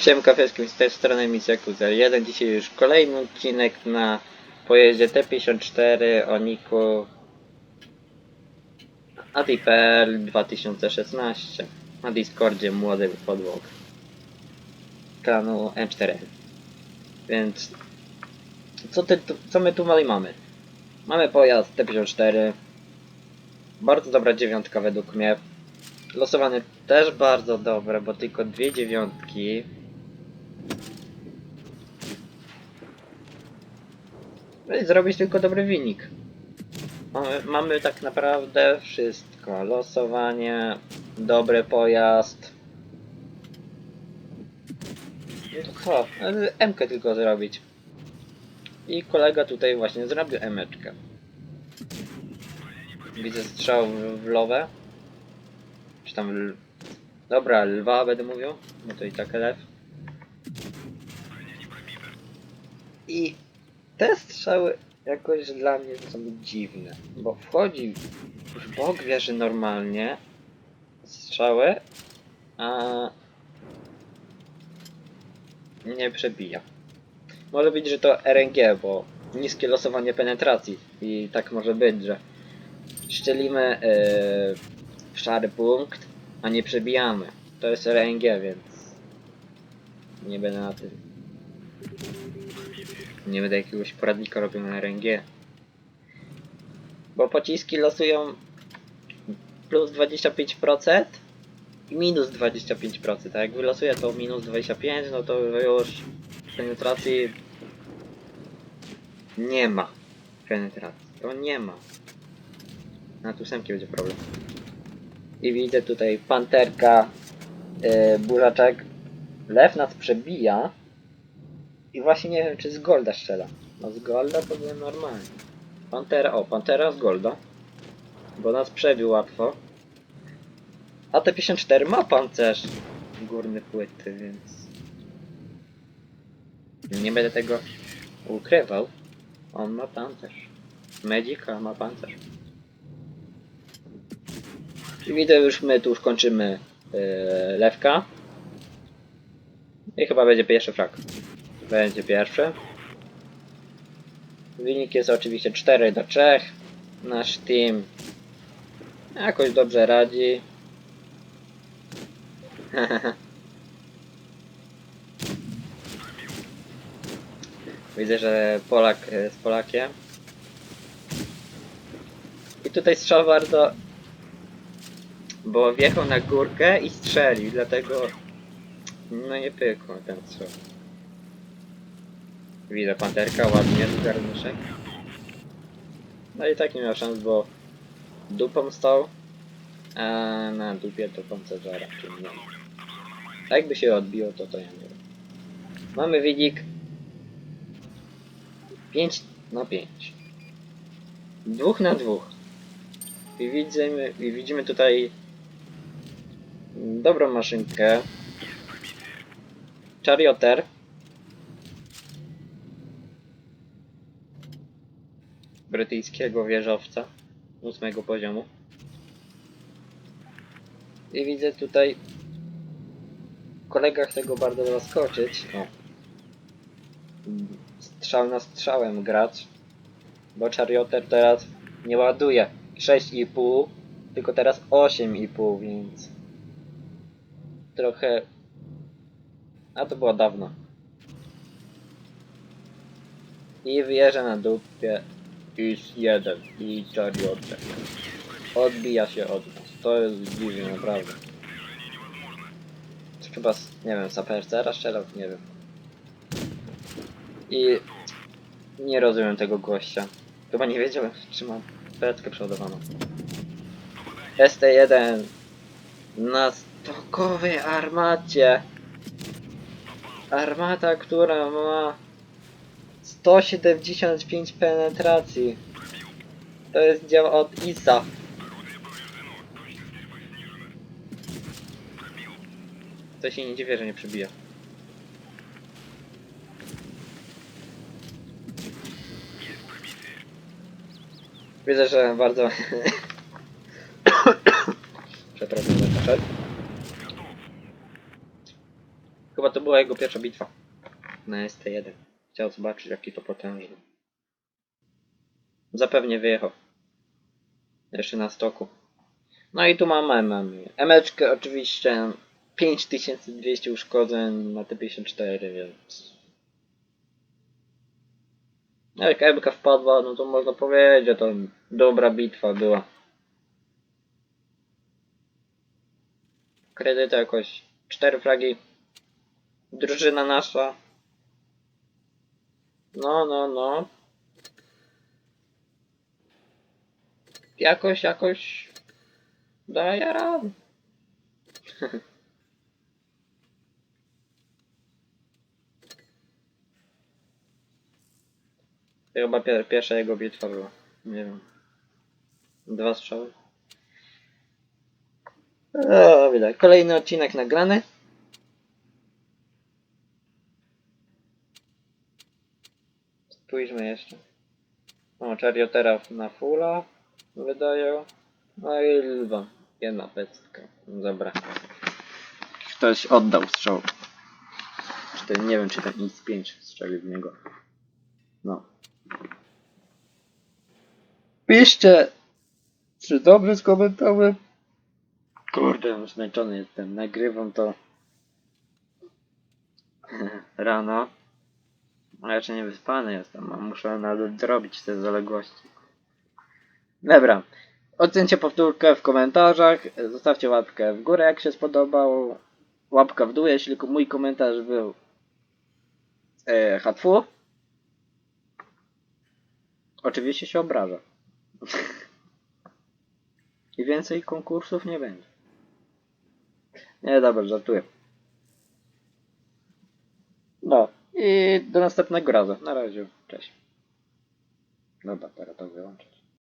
Siemka wszystkim z tej strony Misja Kuzel. Jeden dzisiaj już kolejny odcinek na pojeździe T54 o Niku ADPL 2016 na Discordzie Młody Podłog klanu M4L. Więc co, ty, co my tu dalej mamy? Mamy pojazd T54 bardzo dobra dziewiątka według mnie Losowanie też bardzo dobre, bo tylko dwie dziewiątki. I zrobić tylko dobry wynik. Mamy, mamy tak naprawdę wszystko. Losowanie, dobry pojazd. No to co? M tylko zrobić. I kolega tutaj właśnie zrobił emeczkę. Widzę strzał w, w lowę. Czy tam. Dobra, lwa będę mówił. No to i tak lew. I te strzały jakoś dla mnie są dziwne. Bo wchodzi w bok wieży normalnie strzały, a nie przebija. Może być, że to RNG, bo niskie losowanie penetracji i tak może być, że szczelimy yy, w szary punkt, a nie przebijamy. To jest RNG, więc nie będę na tym. Nie będę jakiegoś poradnika robił na RNG. Bo pociski losują plus 25% i minus 25%. A jak wylosuję to minus 25, no to już penetracji nie ma. Penetracji. To nie ma. Na ósemki będzie problem. I widzę tutaj panterka, yy, burzaczek. Lew nas przebija. I właśnie nie wiem, czy z Golda strzela. No z Golda to było normalnie. Pantera, o, Pantera z Golda. Bo nas przebił łatwo. A te 54 ma pancerz górny płyty, więc... Nie będę tego ukrywał. On ma pancerz. Medica ma pancerz. I widzę już my tu już kończymy yy, lewka. I chyba będzie pierwszy frak. Będzie pierwszy. Wynik jest oczywiście 4 do 3. Nasz team jakoś dobrze radzi. Widzę, że Polak e, z Polakiem. I tutaj strzał bardzo bo wjechał na górkę i strzelił, dlatego no nie pykło ten strzał. Widzę panterka, ładnie garnuszek. No i tak nie miał szans, bo dupą stał, a na dupie to pancerza raczej nie. A Jakby się odbiło, to to ja nie wiem. Mamy wynik 5 na 5. Dwóch na dwóch. I widzimy, i widzimy tutaj dobrą maszynkę. Charioter. Brytyjskiego wieżowca ósmego poziomu. I widzę tutaj kolega chce go bardzo zaskoczyć. O. Strzał na strzałem gracz. Bo Charioter teraz nie ładuje 6,5, tylko teraz 8,5, więc trochę. A to było dawno. I wyjeżdża na dupie is jeden i Charioter. Odbija się od nas. To jest dziwne, naprawdę. To chyba, nie wiem, sapercera strzelał? Nie wiem. I nie rozumiem tego gościa. Chyba nie wiedziałem, czy mam peckę przeładowaną. ST1 na stokowej armacie. Armata, która ma 175 penetracji. To jest dział od ISA. To się nie dziwię, że nie przebija. Widzę, że bardzo... Przepraszam za kaszel. Chyba to była jego pierwsza bitwa na ST1. Chciał zobaczyć jaki to potężny. Zapewnie wyjechał. Jeszcze na stoku. No i tu mamy, mamy emeczkę oczywiście 5200 uszkodzeń na T54, więc... No jak emka wpadła, no to można powiedzieć, że to dobra bitwa była. Kredyty jakoś 4 fragi. Drużyna nasza. No, no, no. Jakoś, jakoś daje radę. Chyba pier pierwsza jego bitwa była. Nie wiem. Dwa strzały. O, widać. Kolejny odcinek nagrany. Spójrzmy jeszcze. O, Chariotera na fulla wydają. No i lwa. Jedna pestka. Dobra. Ktoś oddał strzał. Czy ten, nie wiem, czy ten X5 strzelił w niego. No. Piszcie, czy dobrze skomentowałem? Kurde, zmęczony jestem. Nagrywam to rano. A jeszcze nie wyspany jestem, a muszę nadrobić te zaległości. Dobra. Ocencie powtórkę w komentarzach. Zostawcie łapkę w górę, jak się spodobał. Łapka w dół, jeśli mój komentarz był e, hatfu. Oczywiście się obraża. I więcej konkursów nie będzie. Nie, dobra, żartuję. No i do następnego razu. Na razie. Cześć. Dobra, teraz to wyłączyć.